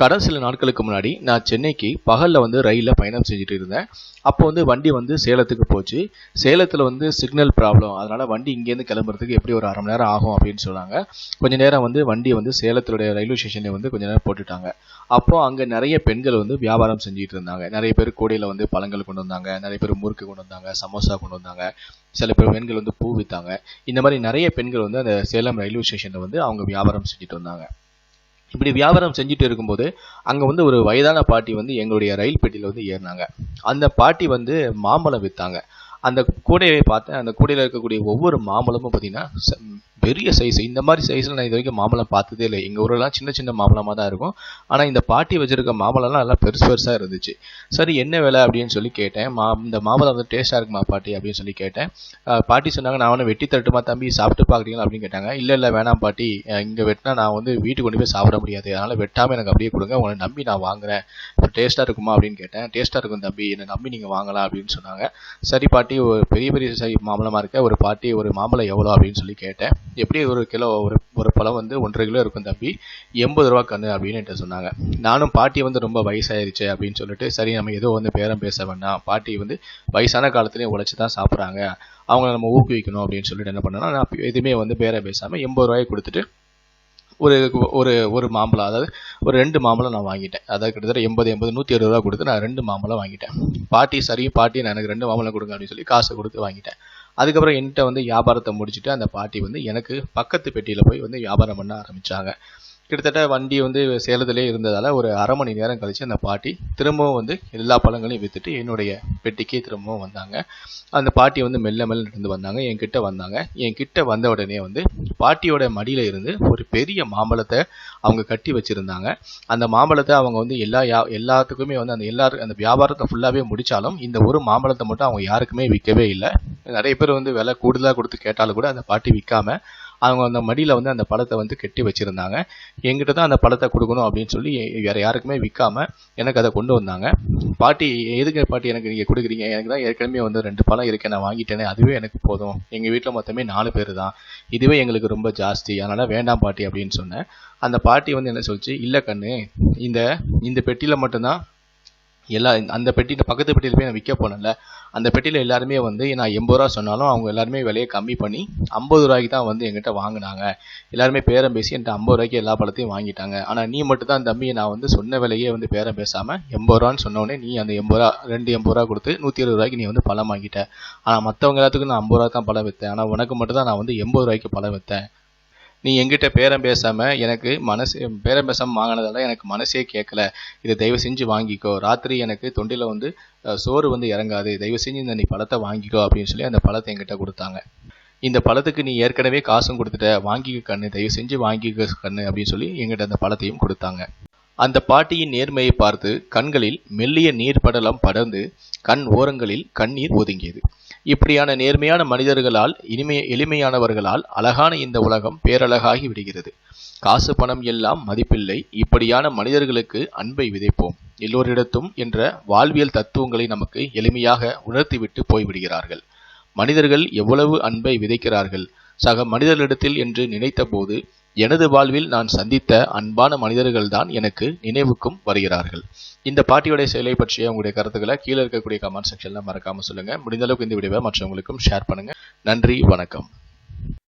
கடந்த சில நாட்களுக்கு முன்னாடி நான் சென்னைக்கு பகலில் வந்து ரயிலில் பயணம் செஞ்சுட்டு இருந்தேன். அப்போ வந்து வண்டி வந்து சேலத்துக்கு போச்சு. சேலத்தில் வந்து சிக்னல் ப்ராப்ளம். அதனால் வண்டி இங்கேருந்து கிளம்புறதுக்கு எப்படி ஒரு அரை மணி நேரம் ஆகும் அப்படின்னு சொன்னாங்க. கொஞ்ச நேரம் வந்து வண்டியை வந்து சேலத்துடைய ரயில்வே ஸ்டேஷனில் வந்து கொஞ்ச நேரம் போட்டுட்டாங்க. அப்போது அங்கே நிறைய பெண்கள் வந்து வியாபாரம் செஞ்சுட்டு இருந்தாங்க. நிறைய பேர் கூடையில் வந்து பழங்கள் கொண்டு வந்தாங்க. நிறைய பேர் முறுக்கு கொண்டு வந்தாங்க. சமோசா கொண்டு வந்தாங்க. சில பேர் பெண்கள் வந்து பூ விற்றாங்க இந்த மாதிரி நிறைய பெண்கள் வந்து அந்த சேலம் ரயில்வே ஸ்டேஷனில் வந்து அவங்க வியாபாரம் செஞ்சுட்டு வந்தாங்க இப்படி வியாபாரம் செஞ்சுட்டு இருக்கும்போது அங்கே வந்து ஒரு வயதான பாட்டி வந்து எங்களுடைய ரயில் பெட்டியில் வந்து ஏறினாங்க. அந்த பாட்டி வந்து மாம்பழம் விற்றாங்க அந்த கூடையை பார்த்தேன். அந்த கூடையில் இருக்கக்கூடிய ஒவ்வொரு மாம்பழமும் பார்த்தீங்கன்னா ச- பெரிய சைஸ் இந்த மாதிரி சைஸில் நான் இது வரைக்கும் மாம்பழம் பார்த்ததே இல்லை. எங்கள் ஊரெல்லாம் சின்ன சின்ன மாம்பழமாக தான் இருக்கும். ஆனால் இந்த பாட்டி வச்சுருக்க மாம்பழம்லாம் நல்லா பெருசு பெருசாக இருந்துச்சு. சரி என்ன விலை அப்படின்னு சொல்லி கேட்டேன். மா இந்த மாம்பழம் வந்து டேஸ்ட்டாக இருக்குமா பாட்டி அப்படின்னு சொல்லி கேட்டேன். பாட்டி சொன்னாங்க நான் அவனை வெட்டி தட்டுமா தம்பி? சாப்பிட்டு பார்க்குறீங்களா? அப்படின்னு கேட்டாங்க. இல்லை இல்லை வேணாம் பாட்டி. இங்கே வெட்டினா நான் வந்து வீட்டுக்கு கொண்டு போய் சாப்பிட முடியாது. அதனால் வெட்டாமல் எனக்கு அப்படியே கொடுங்க. உங்களை நம்பி நான் வாங்குறேன். இப்போ டேஸ்ட்டாக இருக்குமா? அப்படின்னு கேட்டேன். டேஸ்ட்டாக இருக்கும் தம்பி. என்னை நம்பி நீங்கள் வாங்கலாம். அப்படின்னு சொன்னாங்க. சரி பாட்டி பாட்டி ஒரு பெரிய பெரிய சை மாம்பழமாக இருக்க ஒரு பாட்டி ஒரு மாம்பழம் எவ்வளோ அப்படின்னு சொல்லி கேட்டேன். எப்படி ஒரு கிலோ ஒரு ஒரு பழம் வந்து ஒன்றரை கிலோ இருக்கும் தம்பி? எண்பது ரூபா கண்ணு அப்படின்னு என்கிட்ட சொன்னாங்க. நானும் பாட்டி வந்து ரொம்ப வயசாயிருச்சு அப்படின்னு சொல்லிட்டு சரி நம்ம ஏதோ வந்து பேரம் பேச வேண்டாம். பாட்டி வந்து வயசான காலத்துலேயும் உழைச்சி தான் சாப்பிட்றாங்க. அவங்கள நம்ம ஊக்குவிக்கணும் அப்படின்னு சொல்லிட்டு என்ன பண்ணேன்னா நான் எதுவுமே வந்து பேரம் பேசாமல் எண்பது ரூபாய் கொடுத்துட்டு ஒரு ஒரு ஒரு மாம்பழம் அதாவது ஒரு ரெண்டு மாம்பழம் நான் வாங்கிட்டேன். அதாவது கிட்டத்தட்ட எண்பது எண்பது நூற்றி அறுபது ரூபா கொடுத்து நான் ரெண்டு மாம்பழம் வாங்கிட்டேன். பாட்டி சரி பாட்டி நான் எனக்கு ரெண்டு மாம்பழம் கொடுங்க அப்படின்னு சொல்லி காசை கொடுத்து வாங்கிட்டேன். அதுக்கப்புறம் என்கிட்ட வந்து வியாபாரத்தை முடிச்சுட்டு அந்த பாட்டி வந்து எனக்கு பக்கத்து பெட்டியில் போய் வந்து வியாபாரம் பண்ண ஆரம்பித்தாங்க கிட்டத்தட்ட வண்டி வந்து சேலத்திலே இருந்ததால் ஒரு அரை மணி நேரம் கழித்து அந்த பாட்டி திரும்பவும் வந்து எல்லா பழங்களையும் விற்றுட்டு என்னுடைய பெட்டிக்கே திரும்பவும் வந்தாங்க. அந்த பாட்டி வந்து மெல்ல மெல்ல நடந்து வந்தாங்க. என்கிட்ட வந்தாங்க. என்கிட்ட வந்த உடனே வந்து பாட்டியோட மடியில் இருந்து ஒரு பெரிய மாம்பழத்தை அவங்க கட்டி வச்சுருந்தாங்க. அந்த மாம்பழத்தை அவங்க வந்து எல்லா யா எல்லாத்துக்குமே வந்து அந்த எல்லாருக்கும் அந்த வியாபாரத்தை ஃபுல்லாகவே முடித்தாலும் இந்த ஒரு மாம்பழத்தை மட்டும் அவங்க யாருக்குமே விற்கவே இல்லை. நிறைய பேர் வந்து விலை கூடுதலாக கொடுத்து கேட்டாலும் கூட அந்த பாட்டி விற்காம அவங்க அந்த மடியில் வந்து அந்த பழத்தை வந்து கட்டி வச்சுருந்தாங்க. எங்கிட்ட தான் அந்த பழத்தை கொடுக்கணும் அப்படின்னு சொல்லி வேறு யாருக்குமே விற்காம எனக்கு அதை கொண்டு வந்தாங்க. பாட்டி எதுக்கு பாட்டி எனக்கு நீங்கள் கொடுக்குறீங்க? எனக்கு தான் ஏற்கனவே வந்து ரெண்டு பழம் இருக்கு நான் வாங்கிட்டேனே அதுவே எனக்கு போதும். எங்கள் வீட்டில் மொத்தமே நாலு பேர் தான். இதுவே எங்களுக்கு ரொம்ப ஜாஸ்தி அதனால் வேண்டாம் பாட்டி அப்படின்னு சொன்னேன். அந்த பாட்டி வந்து என்ன சொல்லிச்சு இல்லை கண்ணு இந்த இந்த பெட்டியில் மட்டும்தான் எல்லா அந்த பெட்டியில் பக்கத்து பெட்டியில் போய் நான் விற்க போனேன்ல. அந்த பெட்டியில் எல்லாருமே வந்து நான் எண்பது ரூபா சொன்னாலும் அவங்க எல்லாருமே விலையை கம்மி பண்ணி ஐம்பது ரூபாய்க்கு தான் வந்து எங்கிட்ட வாங்கினாங்க. எல்லாருமே பேரம் பேசி என்கிட்ட ஐம்பது ரூபாய்க்கு எல்லா பழத்தையும் வாங்கிட்டாங்க. ஆனால் நீ மட்டும் தான் தம்பி நான் வந்து சொன்ன விலையே வந்து பேரம் பேசாமல் எண்பது ரூபான்னு சொன்னோடனே நீ அந்த எண்பது ரூபா ரெண்டு எண்பது ரூபா கொடுத்து நூற்றி இருபது ரூபாய்க்கு நீ வந்து பழம் வாங்கிட்ட. ஆனால் மற்றவங்க எல்லாத்துக்கும் நான் ஐம்பது ரூபா தான் பழம் விற்றேன் ஆனால் உனக்கு மட்டும் தான் நான் வந்து எண்பது ரூபாய்க்கு பழம் விற்றேன் நீ எங்கிட்ட பேரம் பேசாமல் எனக்கு மனசு பேரம் பேசாமல் வாங்கினதால எனக்கு மனசே கேட்கல இதை தயவு செஞ்சு வாங்கிக்கோ. ராத்திரி எனக்கு தொண்டியில் வந்து சோறு வந்து இறங்காது. தயவு செஞ்சு இந்த நீ பழத்தை வாங்கிக்கோ அப்படின்னு சொல்லி அந்த பழத்தை என்கிட்ட கொடுத்தாங்க. இந்த பழத்துக்கு நீ ஏற்கனவே காசும் கொடுத்துட்ட. வாங்கிக்க கண்ணு. தயவு செஞ்சு வாங்கிக்க கண்ணு அப்படின்னு சொல்லி எங்கிட்ட அந்த பழத்தையும் கொடுத்தாங்க. அந்த பாட்டியின் நேர்மையை பார்த்து கண்களில் மெல்லிய நீர் படலம் படர்ந்து கண் ஓரங்களில் கண்ணீர் ஒதுங்கியது. இப்படியான நேர்மையான மனிதர்களால் இனிமைய எளிமையானவர்களால் அழகான இந்த உலகம் பேரழகாகி விடுகிறது. காசு பணம் எல்லாம் மதிப்பில்லை. இப்படியான மனிதர்களுக்கு அன்பை விதைப்போம். எல்லோரிடத்தும் என்ற வாழ்வியல் தத்துவங்களை நமக்கு எளிமையாக உணர்த்திவிட்டு போய்விடுகிறார்கள். மனிதர்கள் எவ்வளவு அன்பை விதைக்கிறார்கள். சக மனிதர்களிடத்தில் என்று நினைத்தபோது எனது வாழ்வில் நான் சந்தித்த அன்பான மனிதர்கள்தான் எனக்கு நினைவுக்கும் வருகிறார்கள். இந்த பாட்டியோடைய செயலை பற்றிய உங்களுடைய கருத்துக்களை கீழே இருக்கக்கூடிய கமெண்ட் செக்ஷனில் மறக்காம சொல்லுங்க. முடிந்த அளவுக்கு இந்த வீடியோவை மற்றவங்களுக்கும் ஷேர் பண்ணுங்க. நன்றி வணக்கம்.